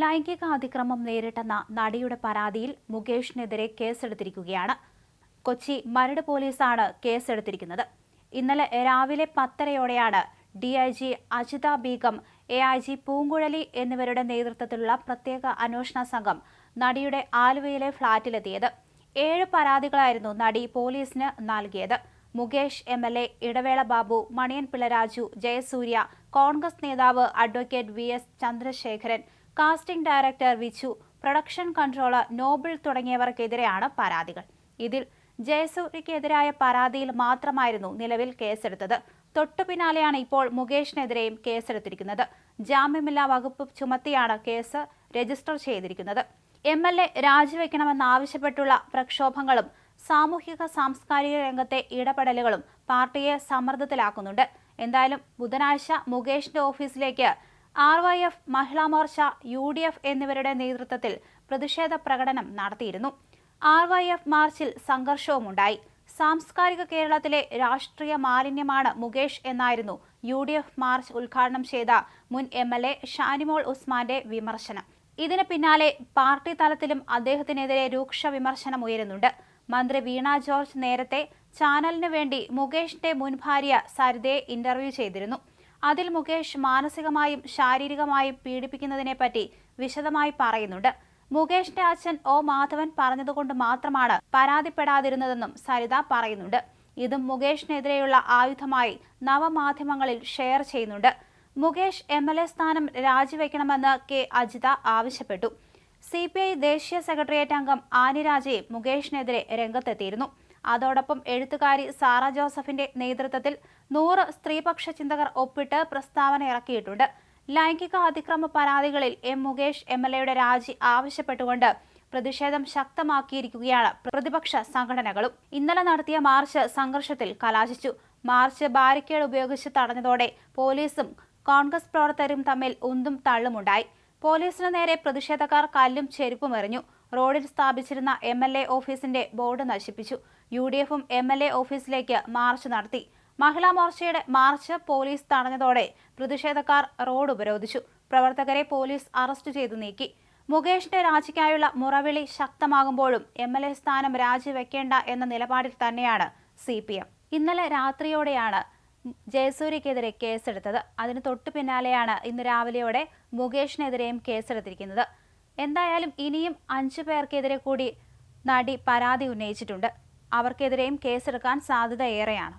ലൈംഗിക അതിക്രമം നേരിട്ടെന്ന നടിയുടെ പരാതിയിൽ മുകേഷിനെതിരെ കേസെടുത്തിരിക്കുകയാണ്. കൊച്ചി മരട് പോലീസാണ് കേസെടുത്തിരിക്കുന്നത്. ഇന്നലെ രാവിലെ പത്തരയോടെയാണ് D I G Ajitha Begum A I G Poonkuzhali എന്നിവരുടെ നേതൃത്വത്തിലുള്ള പ്രത്യേക അന്വേഷണ സംഘം നടിയുടെ ആലുവയിലെ ഫ്ളാറ്റിലെത്തിയത്. ഏഴ് പരാതികളായിരുന്നു നടി പോലീസിന് നൽകിയത്. Mukesh M L A Idavela Babu Maniyan പിള്ളരാജു Jayasurya Congress നേതാവ് advocate V S Chandrasekharan casting director Vichu. Production controller Noble തുടങ്ങിയവർക്കെതിരെയാണ് പരാതികൾ. ഇതിൽ ജയസൂര്യക്കെതിരായ പരാതിയിൽ മാത്രമായിരുന്നു നിലവിൽ കേസെടുത്തത്. തൊട്ടു പിന്നാലെയാണ് ഇപ്പോൾ മുകേഷിനെതിരെയും കേസെടുത്തിരിക്കുന്നത്. ജാമ്യമില്ലാ വകുപ്പ് ചുമത്തിയാണ് കേസ് രജിസ്റ്റർ ചെയ്തിരിക്കുന്നത്. എം എൽ എ രാജിവെക്കണമെന്നാവശ്യപ്പെട്ടുള്ള പ്രക്ഷോഭങ്ങളും സാമൂഹിക സാംസ്കാരിക രംഗത്തെ ഇടപെടലുകളും പാർട്ടിയെ സമ്മർദ്ദത്തിലാക്കുന്നുണ്ട്. എന്തായാലും ബുധനാഴ്ച മുകേഷിന്റെ ഓഫീസിലേക്ക് R Y F Mahila Morcha U D F എന്നിവരുടെ നേതൃത്വത്തിൽ പ്രതിഷേധ പ്രകടനം നടത്തിയിരുന്നു. ആർ വൈ എഫ് മാർച്ചിൽ സംഘർഷവുമുണ്ടായി. സാംസ്കാരിക കേരളത്തിലെ രാഷ്ട്രീയ മാലിന്യമാണ് മുകേഷ് എന്നായിരുന്നു യു ഡി എഫ് മാർച്ച് ഉദ്ഘാടനം ചെയ്ത മുൻ എം എൽ എ ഷാനിമോൾ ഉസ്മാന്റെ വിമർശനം. ഇതിന് പിന്നാലെ പാർട്ടി തലത്തിലും അദ്ദേഹത്തിനെതിരെ രൂക്ഷ വിമർശനം ഉയരുന്നുണ്ട്. മന്ത്രി വീണ ജോർജ് നേരത്തെ ചാനലിന് വേണ്ടി മുകേഷിന്റെ മുൻ ഭാര്യ സരിതയെ ഇന്റർവ്യൂ ചെയ്തിരുന്നു. അതിൽ മുകേഷ് മാനസികമായും ശാരീരികമായും പീഡിപ്പിക്കുന്നതിനെപ്പറ്റി വിശദമായി പറയുന്നുണ്ട്. മുകേഷിന്റെ അച്ഛൻ ഒ മാധവൻ പറഞ്ഞതുകൊണ്ട് മാത്രമാണ് പരാതിപ്പെടാതിരുന്നതെന്നും സരിത പറയുന്നുണ്ട്. ഇതും മുകേഷിനെതിരെയുള്ള ആയുധമായി നവമാധ്യമങ്ങളിൽ ഷെയർ ചെയ്യുന്നുണ്ട്. മുകേഷ് എം എൽ എ സ്ഥാനം രാജിവെക്കണമെന്ന് കെ അജിത ആവശ്യപ്പെട്ടു. സി പി ഐ ദേശീയ സെക്രട്ടേറിയറ്റ് അംഗം ആനിരാജയും മുകേഷിനെതിരെ രംഗത്തെത്തിയിരുന്നു. അതോടൊപ്പം എഴുത്തുകാരി സാറ ജോസഫിന്റെ നേതൃത്വത്തിൽ നൂറ് സ്ത്രീപക്ഷ ചിന്തകർ ഒപ്പിട്ട് പ്രസ്താവന ഇറക്കിയിട്ടുണ്ട്. ലൈംഗിക അതിക്രമ പരാതികളിൽ എം മുകേഷ് എം എൽ എയുടെ രാജി ആവശ്യപ്പെട്ടുകൊണ്ട് പ്രതിഷേധം ശക്തമാക്കിയിരിക്കുകയാണ് പ്രതിപക്ഷ സംഘടനകളും. ഇന്നലെ നടത്തിയ മാർച്ച് സംഘർഷത്തിൽ കലാശിച്ചു. മാർച്ച് ബാരിക്കേഡ് ഉപയോഗിച്ച് തടഞ്ഞതോടെ പോലീസും കോൺഗ്രസ് പ്രവർത്തകരും തമ്മിൽ ഉന്തും തള്ളുമുണ്ടായി. പോലീസിന് നേരെ പ്രതിഷേധക്കാർ കല്ലും ചെരുപ്പും എറിഞ്ഞു. റോഡിൽ സ്ഥാപിച്ചിരുന്ന എം എൽ എ ഓഫീസിന്റെ ബോർഡ് നശിപ്പിച്ചു. യു ഡി എഫും എം എൽ എ ഓഫീസിലേക്ക് മാർച്ച് നടത്തി. മഹിളാ മോർച്ചയുടെ മാർച്ച് പോലീസ് തടഞ്ഞതോടെ പ്രതിഷേധക്കാർ റോഡ് ഉപരോധിച്ചു. പ്രവർത്തകരെ പോലീസ് അറസ്റ്റ് ചെയ്തു നീക്കി. മുകേഷിന്റെ രാജിക്കായുള്ള മുറവിളി ശക്തമാകുമ്പോഴും എം എൽ എ സ്ഥാനം രാജിവെക്കേണ്ട എന്ന നിലപാടിൽ തന്നെയാണ് സി പി എം. ഇന്നലെ രാത്രിയോടെയാണ് ജയസൂര്യക്കെതിരെ കേസെടുത്തത്. അതിന് തൊട്ടു പിന്നാലെയാണ് ഇന്ന് രാവിലെയോടെ മുകേഷിനെതിരെയും കേസെടുത്തിരിക്കുന്നത്. എന്തായാലും ഇനിയും അഞ്ചു പേർക്കെതിരെ കൂടി നടി പരാതി ഉന്നയിച്ചിട്ടുണ്ട്. അവർക്കെതിരെയും കേസെടുക്കാൻ സാധ്യത ഏറെയാണ്.